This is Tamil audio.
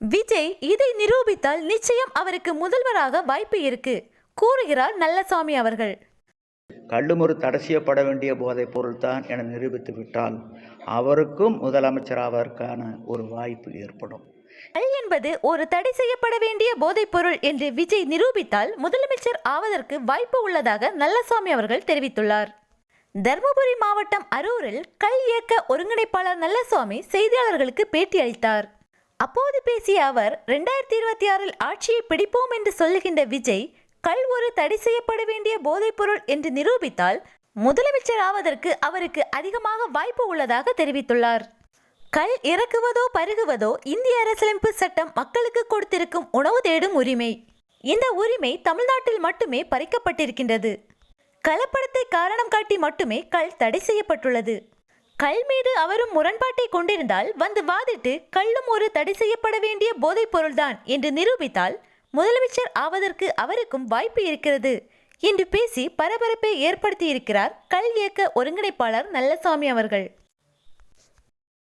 விஜய் இதை நிரூபித்தால் நிச்சயம் அவருக்கு முதல்வராக வாய்ப்பு இருக்கு கூறுகிறார் நல்லசாமி அவர்கள். கள்ளும் ஒரு தடை செய்யப்பட வேண்டிய போதைப் பொருள்தான் என நிரூபித்து விட்டால் அவருக்கும் முதலமைச்சராவதற்கான ஒரு வாய்ப்பு ஏற்படும். கள் என்பது ஒரு தடை செய்யப்பட வேண்டிய போதைப் பொருள் என்று விஜய் நிரூபித்தால் முதலமைச்சர் ஆவதற்கு வாய்ப்பு உள்ளதாக நல்லசாமி அவர்கள் தெரிவித்துள்ளார். தருமபுரி மாவட்டம் அரூரில் கள் இயக்க ஒருங்கிணைப்பாளர் நல்லசாமி செய்தியாளர்களுக்கு பேட்டி அளித்தார். அப்போது பேசிய அவர் ரெண்டாயிரத்தி இருபத்தி ஆறில் ஆட்சியை பிடிப்போம் என்று சொல்லுகின்ற விஜய் கள் ஒரு தடை செய்யப்பட வேண்டிய போதைப்பொருள் என்று நிரூபித்தால் முதலமைச்சர் ஆவதற்கு அவருக்கு அதிகமாக வாய்ப்பு உள்ளதாக தெரிவித்துள்ளார். கள் இறக்குவதோ பருகுவதோ இந்திய அரசியலமைப்பு சட்டம் மக்களுக்கு கொடுத்திருக்கும் உணவு தேடும் உரிமை. இந்த உரிமை தமிழ்நாட்டில் மட்டுமே பறிக்கப்பட்டிருக்கின்றது. கலப்படத்தை காரணம் காட்டி மட்டுமே கள் தடை செய்யப்பட்டுள்ளது. கல் மீது அவரும் முரண்பாட்டை கொண்டிருந்தால் வந்து வாதிட்டு கள்ளும் ஒரு தடை செய்யப்பட வேண்டிய போதைப் பொருள்தான் என்று நிரூபித்தால் முதலமைச்சர் ஆவதற்கு அவருக்கும் வாய்ப்பு இருக்கிறது என்று பேசி பரபரப்பை ஏற்படுத்தியிருக்கிறார் கல் இயக்க ஒருங்கிணைப்பாளர் நல்லசாமி அவர்கள்.